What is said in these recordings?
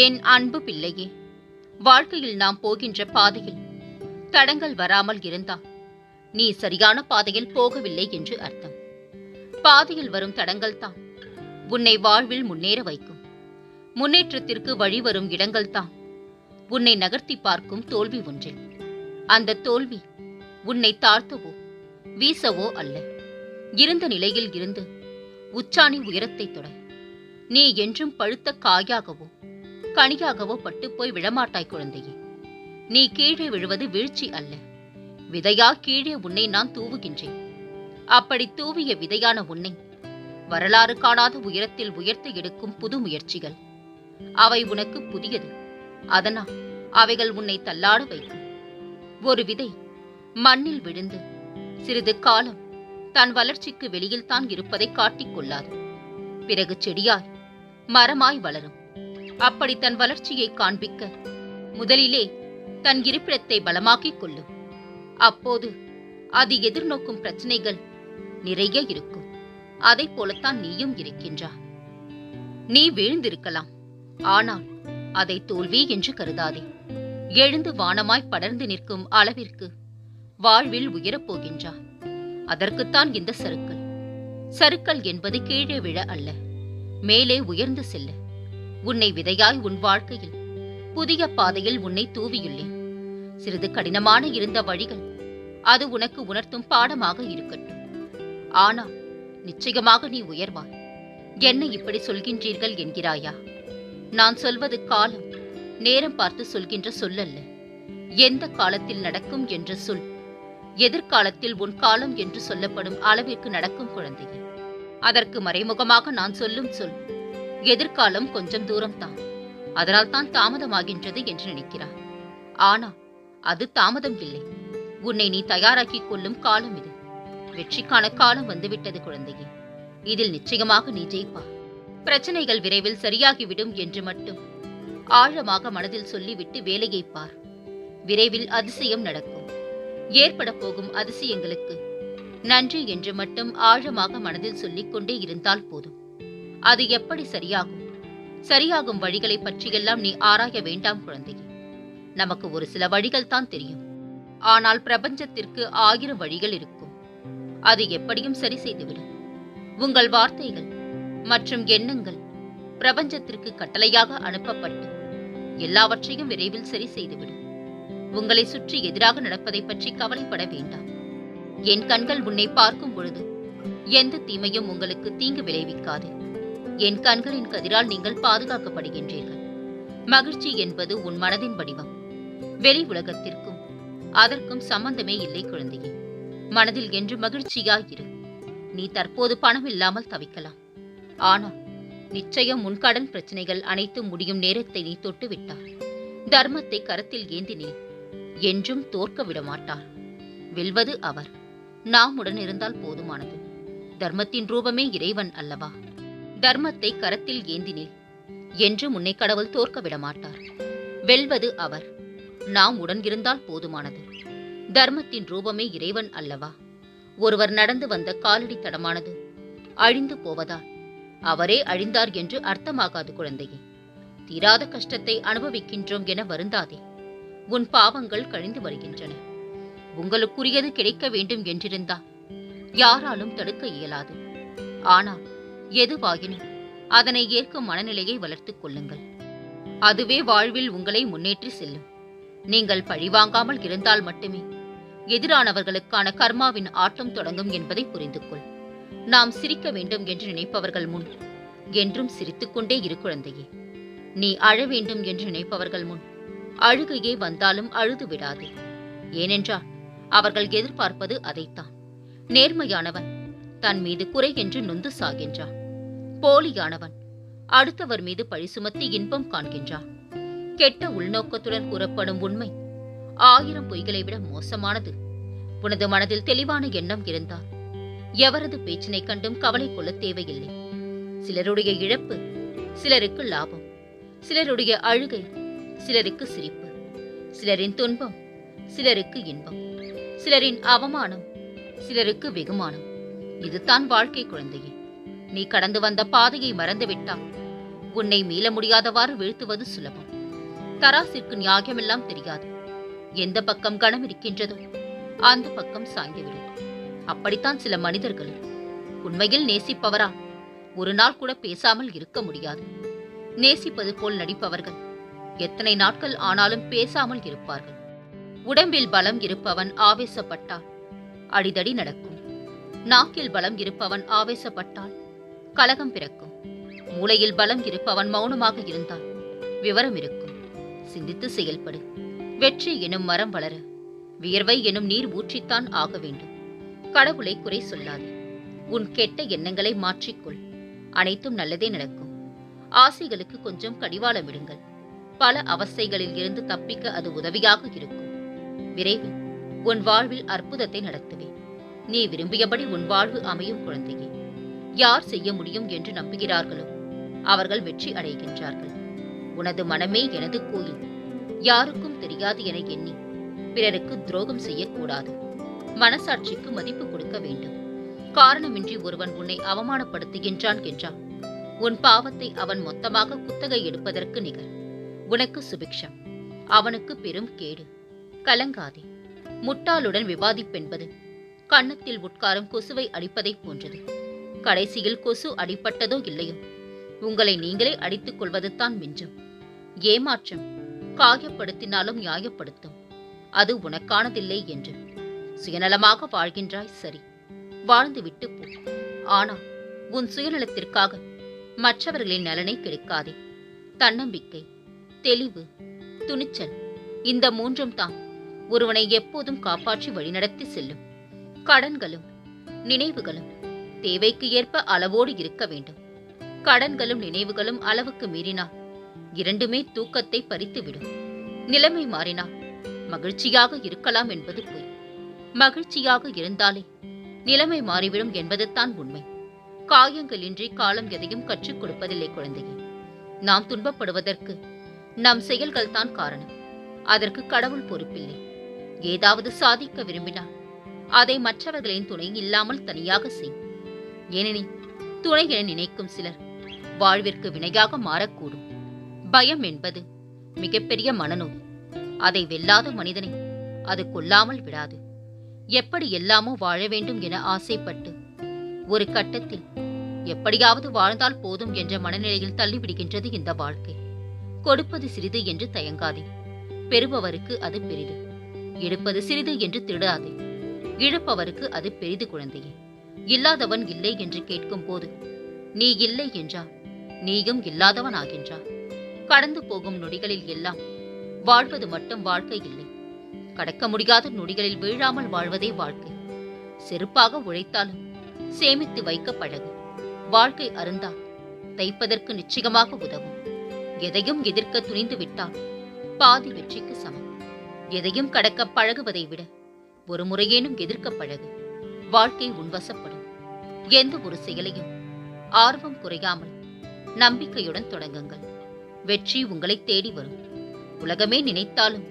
என் அன்பு பிள்ளையே வாழ்க்கையில் நாம் போகின்ற பாதையில் தடங்கள் வராமல் இருந்தால் நீ சரியான பாதையில் போகவில்லை என்று அர்த்தம். பாதையில் வரும் தடங்கள் தான் உன்னை வாழ்வில் முன்னேற வைக்கும். முன்னேற்றத்திற்கு வழிவரும் இடங்கள் தான் உன்னை நகர்த்தி பார்க்கும் தோல்வி ஒன்றே. அந்த தோல்வி உன்னை தாழ்த்தவோ வீசவோ அல்ல. இருந்த நிலையில் இருந்து உச்சாணி உயரத்தை தொட நீ என்றும் பழுத்த காயாகவோ கனியாகவோ பட்டுப்போய் விழமாட்டாய் குழந்தையே. நீ கீழே விழுவது வீழ்ச்சி அல்ல. விதையா கீழே உன்னை நான் தூவுகின்றேன். அப்படி தூவிய விதையான உன்னை வரலாறு காணாத உயரத்தில் உயர்த்த எடுக்கும் புது முயற்சிகள். அவை உனக்கு புதியது. அதனால் அவைகள் உன்னை தள்ளாட வைக்கும். ஒரு விதை மண்ணில் விழுந்து சிறிது காலம் தன் வளர்ச்சிக்கு வெளியில் தான் இருப்பதை காட்டிக் கொள்ளாது. பிறகு செடியாய் மரமாய் வளரும். அப்படி தன் வளர்ச்சியை காண்பிக்க முதலிலே தன் இருப்பிடத்தை பலமாக்கிக் கொள்ளும் அப்போது அது எதிர்நோக்கும் பிரச்சனைகள் நிறைய இருக்கும். அதை போலத்தான் நீயும் இருக்கின்றாய். நீ வீழ்ந்திருக்கலாம். ஆனால் அதை தோல்வி என்று கருதாதே. எழுந்து வானமாய் படர்ந்து நிற்கும் அளவிற்கு வாழ்வில் உயரப் போகின்றாய். அதற்குத்தான் இந்த சருக்கள். சருக்கள் என்பது கீழே விழ அல்ல. மேலே உயர்ந்து செல்ல. உன்னை விதையாய் உன் வாழ்க்கையில். புதிய பாதையில் உன்னை தூவியுள்ளேன். சிறிது கடினமான இருந்த வழிகள் அது உனக்கு உணர்த்தும் பாடமாக இருக்கட்டும். ஆனால் நிச்சயமாக நீ உயர்வாய். என்ன இப்படி சொல்கின்றீர்கள் என்கிறாயா? நான் சொல்வது காலம் நேரம் பார்த்து சொல்கின்ற சொல்லல்ல. எந்த காலத்தில் நடக்கும் என்ற சொல். எதிர்காலத்தில் உன் காலம் என்று சொல்லப்படும் அளவிற்கு நடக்கும் குழந்தையே. அதற்கு மறைமுகமாக நான் சொல்லும் சொல். எதிர்காலம் கொஞ்சம் தூரம்தான். அதனால் தான் தாமதமாகின்றது என்று நினைக்கிறார். ஆனால் அது தாமதம் இல்லை உன்னை நீ தயாராக்கிக் கொள்ளும் காலம் இது. வெற்றிக்கான காலம் வந்துவிட்டது குழந்தையே. இதில் நிச்சயமாக நீ ஜெயிப்பா. பிரச்சனைகள் விரைவில் சரியாகிவிடும் என்று மட்டும் ஆழமாக மனதில் சொல்லிவிட்டு வேலையை பார். விரைவில் அதிசயம் நடக்கும். ஏற்பட போகும் அதிசயங்களுக்கு நன்றி என்று மட்டும் ஆழமாக மனதில் சொல்லிக் கொண்டே இருந்தால் போதும். அது எப்படி சரியாகும்? சரியாகும் வழிகளை பற்றியெல்லாம் நீ ஆராய வேண்டாம் குழந்தையே. நமக்கு ஒரு சில வழிகள் தான் தெரியும். ஆனால் பிரபஞ்சத்திற்கு ஆயிரம் வழிகள் இருக்கும். அது எப்படியும் சரி செய்துவிடும் உங்கள் வார்த்தைகள் மற்றும் எண்ணங்கள் பிரபஞ்சத்திற்கு கட்டளையாக அனுப்பப்பட்டு எல்லாவற்றையும் விரைவில் சரி செய்துவிடும் உங்களை சுற்றி எதிராக நடப்பதை பற்றி கவலைப்பட வேண்டாம். என் கண்கள் உன்னை பார்க்கும் பொழுது எந்த தீமையும் உங்களுக்கு தீங்கு விளைவிக்காது. என் கண்களின் கதிரால் நீங்கள் பாதுகாக்கப்படுகின்றீர்கள். மகிழ்ச்சி என்பது உன் மனதின் வடிவம். வெளி உலகத்திற்கும் அதற்கும் சம்பந்தமே இல்லை குழந்தையே. மனதில் என்று மகிழ்ச்சியாயிரு. நீ தற்போது பணம் இல்லாமல் தவிக்கலாம். ஆனால் நிச்சயம் உன் கடன் பிரச்சனைகள் அனைத்தும் முடியும் நேரத்தை நீ தொட்டுவிட்டார் தர்மத்தை கரத்தில் ஏந்தினேன் என்றும் தோற்க விட மாட்டார் வெல்வது அவர். நாம் உடன் இருந்தால் போதுமானது. தர்மத்தின் ரூபமே இறைவன் அல்லவா? தர்மத்தை கரத்தில் ஏந்தினேன் என்று உன்னை கடவுள் தோற்க விட மாட்டார் வெல்வது அவர். நாம் உடன் இருந்தால் போதுமானது. தர்மத்தின் ரூபமே இறைவன் அல்லவா? ஒருவர் நடந்து வந்த காலடி தடமானது அழிந்து போவதால் அவரே அழிந்தார் என்று அர்த்தமாகாது குழந்தையே. தீராத கஷ்டத்தை அனுபவிக்கின்றோம் என வருந்தாதே. உன் பாவங்கள் கழிந்து வருகின்றன. உங்களுக்குரியது கிடைக்க வேண்டும் என்றிருந்தா யாராலும் தடுக்க இயலாது. ஆனால் எதுவாயினும் அதனை ஏற்கும் மனநிலையை வளர்த்துக் கொள்ளுங்கள். அதுவே வாழ்வில் உங்களை முன்னேற்றி செல்லும். நீங்கள் பழிவாங்காமல் இருந்தால் மட்டுமே எதிரானவர்களுக்கான கர்மாவின் ஆட்டம் தொடங்கும் என்பதை புரிந்து கொள் நாம் சிரிக்க வேண்டும் என்று நினைப்பவர்கள் முன் என்றும் சிரித்துக்கொண்டே இரு குழந்தையே. நீ அழ வேண்டும் என்று நினைப்பவர்கள் முன் அழுகையே வந்தாலும் அழுது விடாதே. ஏனென்றால் அவர்கள் எதிர்பார்ப்பது அதைத்தான். நேர்மையானவன் தன் மீது குறை என்று நொந்து சாகின்றான். போலியானவன். அடுத்தவர் மீது பழி சுமத்தி இன்பம் காண்கின்றான். கெட்ட உள்நோக்கத்துடன் கூறப்படும் உண்மை ஆயிரம் பொய்களை விட மோசமானது. உனது மனதில் தெளிவான எண்ணம் இருந்தால் எவரது பேச்சினை கண்டும் கவலை கொள்ள தேவையில்லை. சிலருடைய இழப்பு சிலருக்கு லாபம் சிலருடைய அழுகை சிலருக்கு சிரிப்பு சிலரின் துன்பம் சிலருக்கு இன்பம் சிலரின் அவமானம் சிலருக்கு வெகுமானம். இதுதான் வாழ்க்கை குழந்தையே. நீ கடந்து வந்த பாதையை மறந்துவிட்டால் உன்னை மீள முடியாதவாறு வீழ்த்துவது சுலபம். தராசிற்கு நியாயமெல்லாம் தெரியாது. எந்த பக்கம் கணம் இருக்கின்றதோ அந்த பக்கம் சாய்ந்துவிடும். அப்படித்தான் சில மனிதர்கள். உண்மையில் நேசிப்பவரா? ஒரு நாள் கூட பேசாமல் இருக்க முடியாது. நேசிப்பது போல் நடிப்பவர்கள். எத்தனை நாட்கள் ஆனாலும் பேசாமல் இருப்பார்கள். உடம்பில் பலம் இருப்பவன் ஆவேசப்பட்டால் அடிதடி நடக்கும். நாக்கில் பலம் இருப்பவன் ஆவேசப்பட்டால் கலகம் பிறக்கும். மூளையில் பலம் இருப்பவன் மௌனமாக இருந்தால் விவரம் இருக்கும். சிந்தித்து செயல்படு. வெற்றி எனும் மரம் வளர. வியர்வை எனும் நீர் ஊற்றித்தான் ஆக வேண்டும். கடவுளை குறை சொல்லாதே. உன் கெட்ட எண்ணங்களை மாற்றிக்கொள். அனைத்தும் நல்லதே நடக்கும். ஆசைகளுக்கு கொஞ்சம் கடிவாளம் விடுங்கள் பல அவஸ்தைகளில் இருந்து தப்பிக்க அது உதவியாக இருக்கும். விரைவில் உன் வாழ்வில் அற்புதத்தை நடத்துவேன் நீ விரும்பியபடி உன் வாழ்வு அமையும் குழந்தையே. யார் செய்ய முடியும் என்று நம்புகிறார்களோ அவர்கள் வெற்றி அடைகின்றார்கள். உனது மனமே எனது கோயில். யாருக்கும் தெரியாது என எண்ணி பிறருக்கு துரோகம் செய்யக்கூடாது. மனசாட்சிக்கு மதிப்பு கொடுக்க வேண்டும். காரணமின்றி ஒருவன் உன்னை அவமானப்படுத்துகின்றான் என்றால் உன் பாவத்தை அவன் மொத்தமாக குத்தகை எடுப்பதற்கு நிகர். உனக்கு சுபிக்ஷம். அவனுக்கு பெரும் கேடு. கலங்காதே. முட்டாளுடன் விவாதிப்பென்பது கன்னத்தில் உட்காரும் கொசுவை அடிப்பதைப் போன்றது. கடைசியில் கொசு அடிப்பட்டதோ இல்லையோ? உங்களை நீங்களே அடித்துக் கொள்வதுதான் மிஞ்சம். ஏமாற்றம். காயப்படுத்தினாலும் நியாயப்படுத்தும். அது உனக்கானதில்லை என்று. சுயநலமாக வாழ்கின்றாய் சரி. வாழ்ந்து விட்டு போ. ஆனால் உன் சுயநலத்திற்காக மற்றவர்களின் நலனை கெடுக்காதே. தன்னம்பிக்கை தெளிவு துணிச்சல் இந்த மூன்றும் தான் ஒருவனை எப்போதும் காப்பாற்றி வழிநடத்தி செல்லும். கடன்களும் நினைவுகளும் தேவைக்கு ஏற்ப அளவோடு இருக்க வேண்டும். கடன்களும் நினைவுகளும் அளவுக்கு மீறினால் இரண்டுமே தூக்கத்தை பறித்துவிடும். நிலைமை மாறினால் மகிழ்ச்சியாக இருக்கலாம் என்பது பொய். மகிழ்ச்சியாக இருந்தாலே நிலைமை மாறிவிடும் என்பதுதான் உண்மை. காயங்களின்றி காலம் எதையும் கற்றுக் கொடுப்பதில்லை குழந்தையே. நாம் துன்பப்படுவதற்கு நம் செயல்கள் தான் காரணம். அதற்கு கடவுள் பொறுப்பில்லை. ஏதாவது சாதிக்க விரும்பினால் அதை மற்றவர்களின் துணை இல்லாமல் தனியாக செய். ஏனெனில் துணை என நினைக்கும் சிலர் வாழ்விற்கு வினையாக மாறக்கூடும். பயம் என்பது மிகப்பெரிய மனநோய். அதை வெல்லாத மனிதனை அது கொல்லாமல் விடாது. எப்படி எல்லாமோ வாழ வேண்டும் என ஆசைப்பட்டு ஒரு கட்டத்தில் எப்படியாவது வாழ்ந்தால் போதும் என்ற மனநிலையில் தள்ளிவிடுகின்றது இந்த வாழ்க்கை. கொடுப்பது சிறிது என்று தயங்காதே. பெறுபவருக்கு அது பெரிது. எடுப்பது சிறிது என்று திருடாதே இழப்பவருக்கு அது பெரிது குழந்தையே. இல்லாதவன் இல்லை என்று கேட்கும் போது நீ இல்லை என்றால் நீயும் இல்லாதவன் ஆகின்றாய் கடந்து போகும் நொடிகளில் எல்லாம் வாழ்வது மட்டும் வாழ்க்கை இல்லை. கடக்க முடியாத நொடிகளில் வீழாமல் வாழ்வதே வாழ்க்கை. செருப்பாக உழைத்தாலும் சேமித்து வைக்க பழகு. வாழ்க்கை அருந்தால் தைப்பதற்கு நிச்சயமாக உதவும். எதையும் எதிர்க்க துணிந்து விட்டால் பாதி வெற்றிக்கு சமம். எதையும் கடக்க பழகுவதை விட ஒரு முறையேனும் எதிர்க்க பழகு. வாழ்க்கை உன்வசப்படும் எந்த ஒரு செயலையும் ஆர்வம் குறையாமல் நம்பிக்கையுடன் தொடங்குங்கள். வெற்றி உங்களை தேடி வரும். உலகமே நினைத்தாலும்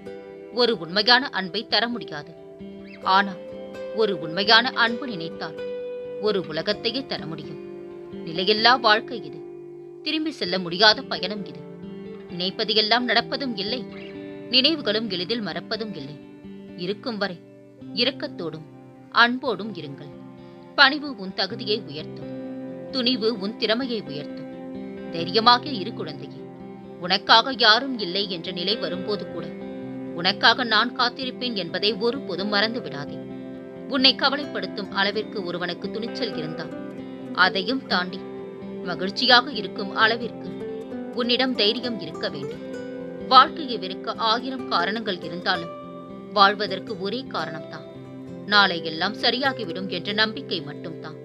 ஒரு உண்மையான அன்பை தர முடியாது. ஆனால் ஒரு உண்மையான அன்பு நினைத்தால் ஒரு உலகத்தையே தர முடியும். நிலையில்லா வாழ்க்கை இது. திரும்பி செல்ல முடியாத பயணம் இது. நினைப்பது எல்லாம் நடப்பதும் இல்லை. நினைவுகளும் எளிதில் மறப்பதும் இல்லை. இருக்கும் வரை இரக்கத்தோடும் அன்போடும் இருங்கள். பணிவு உன் தகுதியை உயர்த்தும். துணிவு உன் திறமையை உயர்த்தும். தைரியமாக இரு குழந்தையே. உனக்காக யாரும் இல்லை என்ற நிலை வரும்போது கூட உனக்காக நான் காத்திருப்பேன் என்பதை ஒருபோதும் மறந்து விடாதே. உன்னை கவலைப்படுத்தும் அளவிற்கு ஒருவனுக்கு துணிச்சல் இருந்தால் அதையும் தாண்டி மகிழ்ச்சியாக இருக்கும் அளவிற்கு உன்னிடம் தைரியம் இருக்க வேண்டும். வாழ்க்கையை வெறுக்க ஆயிரம் காரணங்கள் இருந்தாலும் வாழ்வதற்கு ஒரே காரணம்தான். நாளை எல்லாம் சரியாகிவிடும் என்ற நம்பிக்கை மட்டும்தான்.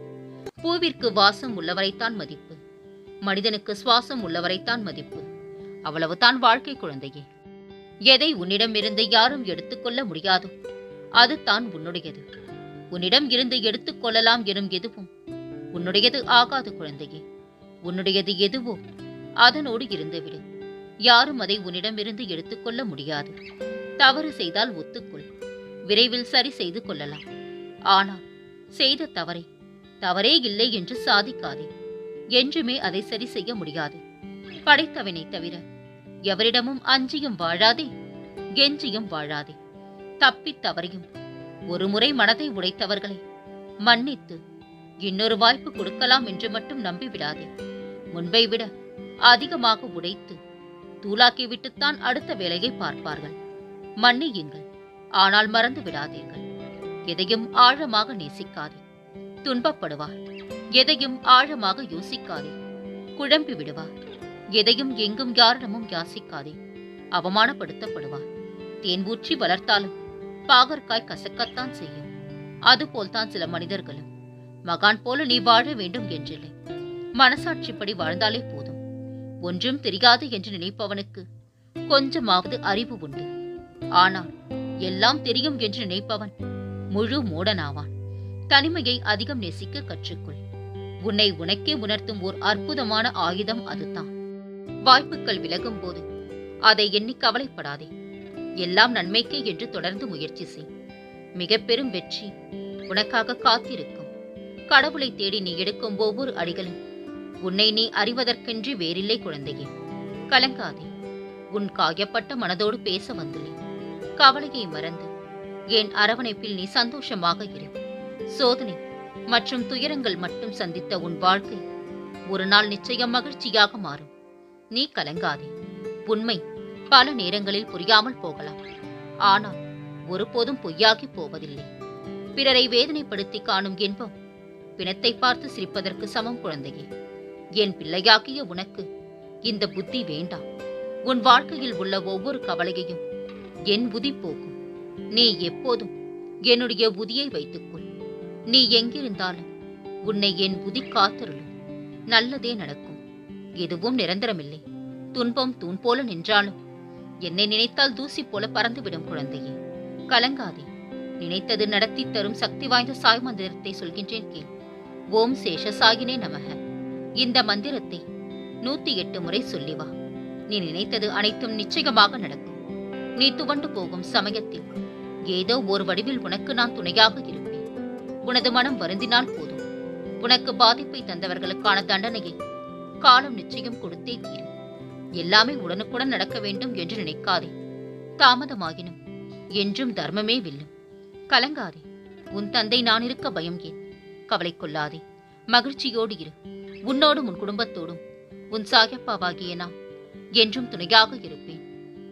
பூவிற்கு வாசம் உள்ளவரைத்தான் மதிப்பு. மனிதனுக்கு சுவாசம் உள்ளவரைத்தான் மதிப்பு. அவ்வளவுதான் வாழ்க்கை குழந்தையே. எதை உன்னிடமிருந்து யாரும் எடுத்துக்கொள்ள முடியாதோ அதுதான் உன்னுடையது. உன்னிடம் இருந்து எடுத்துக்கொள்ளலாம் எனும் எதுவும் உன்னுடையது ஆகாது குழந்தையே. உன்னுடையது எதுவோ அதனோடு இருந்துவிடு. யாரும் அதை உன்னிடமிருந்து எடுத்துக்கொள்ள முடியாது. தவறு செய்தால் ஒத்துக்கொள். விரைவில் சரி செய்து கொள்ளலாம். ஆனால் செய்த தவறை தவறே இல்லை என்று சாதிக்காதே. என்றுமே அதை சரி செய்ய முடியாது. படைத்தவனை தவிர எவரிடமும் அஞ்சியும் வாழாதே கெஞ்சியும் வாழாதே. தப்பித் தவறியும் ஒருமுறை மனதை உடைத்தவர்களை மன்னித்து இன்னொரு வாய்ப்பு கொடுக்கலாம் என்று மட்டும் நம்பிவிடாதே. முன்பை விட அதிகமாக உடைத்து தூளாக்கிவிட்டுத்தான் அடுத்த வேலையை பார்ப்பார்கள். மன்னியுங்கள். ஆனால் மறந்து விடாதீர்கள் எதையும் ஆழமாக நேசிக்காதே. துன்பப்படுவார். எதையும் ஆழமாக யோசிக்காதே. குழம்பி விடுவார் எதையும் எங்கும் யாரிடமும் யாசிக்காதே. அவமானப்படுத்தப்படுவார். தேன் ஊற்றி வளர்த்தாலும் பாகற்காய் கசக்கத்தான் செய்யும். அதுபோல்தான் சில மனிதர்களும். மகான் போல நீ வாழ வேண்டும் என்றில்லை. மனசாட்சிப்படி வாழ்ந்தாலே போதும். ஒன்றும் தெரியாது என்று நினைப்பவனுக்கு கொஞ்சமாவது அறிவு உண்டு. ஆனால் எல்லாம் தெரியும் என்று நினைப்பவன் முழு மூடனாவான். தனிமையை அதிகம் நேசிக்க கற்றுக்கொள். உன்னை உனக்கே உணர்த்தும் ஓர் அற்புதமான ஆயுதம் அதுதான். வாய்ப்புகள் விலகும் போது அதை எண்ணி கவலைப்படாதே. எல்லாம் நன்மைக்கே என்று தொடர்ந்து முயற்சி செய். மிக பெரும் வெற்றி உனக்காக காத்திருக்கும். கடவுளை தேடி நீ எடுக்கும் ஒவ்வொரு அடிகளும் உன்னை நீ அறிவதற்கென்று வேறில்லை குழந்தையே. கலங்காதே. உன் காயப்பட்ட மனதோடு பேச வந்துள்ளேன் கவலையை மறந்து. என் அரவணைப்பில் நீ சந்தோஷமாக இரு. சோதனை மற்றும் துயரங்கள் மட்டும் சந்தித்த உன் வாழ்க்கை ஒரு நாள் நிச்சயம் மகிழ்ச்சியாக மாறும். நீ கலங்காதே. உண்மை பல நேரங்களில் புரியாமல் போகலாம். ஆனால் ஒருபோதும் பொய்யாகி போவதில்லை. பிறரை வேதனைப்படுத்தி காணும் இன்பம் பிணத்தை பார்த்து சிரிப்பதற்கு சமம் குழந்தையே. என் பிள்ளையாகிய உனக்கு இந்த புத்தி வேண்டாம். உன் வாழ்க்கையில் உள்ள ஒவ்வொரு கவலையையும் என் புதி போகும். நீ எப்போதும் என்னுடைய புதியை வைத்துக்கொள். நீ எங்கிருந்தாலும் உன்னை என் புதி காத்திருளும். நல்லதே நடக்கும். எதுவும் நிரந்தரமில்லை. துன்பம் தூண் போல நின்றாலும் என்னை நினைத்தால் தூசி போல பறந்துவிடும் குழந்தையே. கலங்காதே. நினைத்தது நடத்தி தரும் சக்தி வாய்ந்த சாய் மந்திரத்தை சொல்கின்றேன் கேள். ஓம் சேஷ சாகினே நமக. இந்த மந்திரத்தை நூத்தி எட்டு முறை சொல்லி வா. நீ நினைத்தது அனைத்தும் நிச்சயமாக நடக்கும். நீ துவண்டு போகும் சமயத்தில் ஏதோ ஒரு வடிவில் உனக்கு நான் துணையாக இருப்பேன். உனது மனம் வருந்தினால் போதும். உனக்கு பாதிப்பை தந்தவர்களுக்கான தண்டனையை காலம் நிச்சயம் கொடுத்தே தீரும். எல்லாமே உடனுக்குடன் நடக்க வேண்டும் என்று நினைக்காதே. தாமதமாகினும் என்றும் தர்மமே வெல்லும். கலங்காதே. உன் தந்தை நான் இருக்க பயம் ஏன்? கவலை கொள்ளாதே. மகிழ்ச்சியோடு இரு. உன்னோடும் உன் குடும்பத்தோடும் உன் சாயப்பாவாகிய நான் என்றும் துணையாக இருப்பேன்.